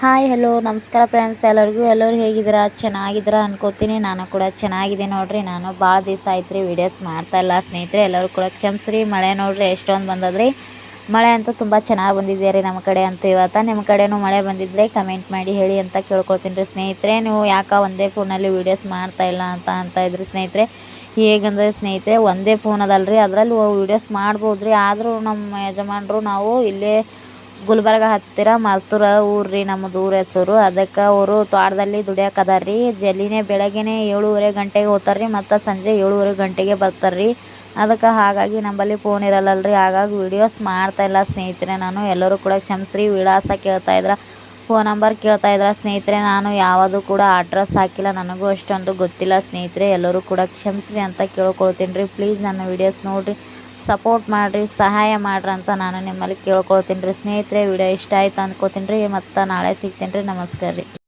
Hi, hello, ನಮಸ್ಕಾರ friends ಎಲ್ಲರಿಗೂ, ಎಲ್ಲರೂ ಹೇಗಿದ್ದೀರಾ? ಚೆನ್ನಾಗಿದ್ದೀರಾ ಅನ್ಕೋತೀನಿ. ನಾನು ಕೂಡ ಚೆನ್ನಾಗಿದೆ ನೋಡ್ರಿ. ನಾನು ಭಾಳ ದಿವಸ ಆಯ್ತು ರೀ ವೀಡಿಯೋಸ್ ಮಾಡ್ತಾಯಿಲ್ಲ ಸ್ನೇಹಿತರೆ, ಎಲ್ಲರೂ ಕೂಡ ಕ್ಷಮಿಸ್ರಿ. ಮಳೆ ನೋಡ್ರಿ, ಎಷ್ಟೊಂದು ಬಂದದ್ರಿ. ಮಳೆ ಅಂತೂ ತುಂಬ ಚೆನ್ನಾಗಿ ಬಂದಿದೆ ರೀ ನಮ್ಮ ಕಡೆ ಅಂತೂ ಇವತ್ತು. ನಿಮ್ಮ ಕಡೆನೂ ಮಳೆ ಬಂದಿದ್ದರೆ ಕಮೆಂಟ್ ಮಾಡಿ ಹೇಳಿ ಅಂತ ಕೇಳ್ಕೊಳ್ತೀನಿ ರೀ ಸ್ನೇಹಿತರೆ. ನೀವು ಯಾಕೆ ಒಂದೇ ಫೋನಲ್ಲಿ ವೀಡಿಯೋಸ್ ಮಾಡ್ತಾಯಿಲ್ಲ ಅಂತ ಅಂತ ಇದ್ರಿ ಸ್ನೇಹಿತರೆ? ಹೇಗಂದರೆ ಸ್ನೇಹಿತರೆ, ಒಂದೇ ಫೋನ್ ಅದಲ್ರಿ. ಅದರಲ್ಲಿ ವೀಡಿಯೋಸ್ ಮಾಡ್ಬೋದು ರೀ ಆದರೂ ನಮ್ಮ ಯಜಮಾನರು ನಾವು ಇಲ್ಲೇ ಗುಲ್ಬರ್ಗ ಹತ್ತಿರ ಮಲ್ತೂರ ಊರ್ರಿ ನಮ್ದು ಊರ ಹೆಸರು. ಅದಕ್ಕೆ ಅವರು ತೋಟದಲ್ಲಿ ದುಡಿಯಕ್ಕೆ ಜಲ್ಲಿನೇ ಬೆಳಗ್ಗೆನೇ ಏಳುವರೆ ಗಂಟೆಗೆ ಹೋಗ್ತಾರೆ ರೀ ಮತ್ತು ಸಂಜೆ ಏಳುವರೆ ಗಂಟೆಗೆ ಬರ್ತಾರೆ ರೀ ಅದಕ್ಕೆ ಹಾಗಾಗಿ ನಂಬಲ್ಲಿ ಫೋನ್ ಇರಲ್ಲಲ್ಲ ರೀ ಹಾಗಾಗಿ ವೀಡಿಯೋಸ್ ಮಾಡ್ತಾಯಿಲ್ಲ ಸ್ನೇಹಿತರೆ ನಾನು. ಎಲ್ಲರೂ ಕೂಡ ಕ್ಷಮಿಸ್ರಿ, ವಿಳಾಸ ಕೇಳ್ತಾ ಇದ್ರೆ ಫೋನ್ ನಂಬರ್ ಕೇಳ್ತಾ ಇದ್ರೆ ಸ್ನೇಹಿತರೆ. ನಾನು ಯಾವುದು ಕೂಡ ಅಡ್ರೆಸ್ ಹಾಕಿಲ್ಲ. ನನಗೂ ಅಷ್ಟೊಂದು ಗೊತ್ತಿಲ್ಲ ಸ್ನೇಹಿತರೆ. ಎಲ್ಲರೂ ಕೂಡ ಕ್ಷಮಿಸ್ರಿ ಅಂತ ಕೇಳ್ಕೊಳ್ತೀನಿ ರೀ. ಪ್ಲೀಸ್ ನನ್ನ ವೀಡಿಯೋಸ್ ನೋಡಿರಿ. ಸಪೋರ್ಟ್ ಮಾಡಿರಿ, ಸಹಾಯ ಮಾಡ್ರಿ ಅಂತ ನಾನು ನಿಮ್ಮಲ್ಲಿ ಕೇಳ್ಕೊಳ್ತೀನಿ ರೀ. ಸ್ನೇಹಿತರೆ, ವಿಡಿಯೋ ಇಷ್ಟ ಆಯ್ತು ಅಂದ್ಕೋತೀನಿ ರೀ. ಮತ್ತು ನಾಳೆ ಸಿಗ್ತೀನಿ ರೀ. ನಮಸ್ಕಾರ ರೀ.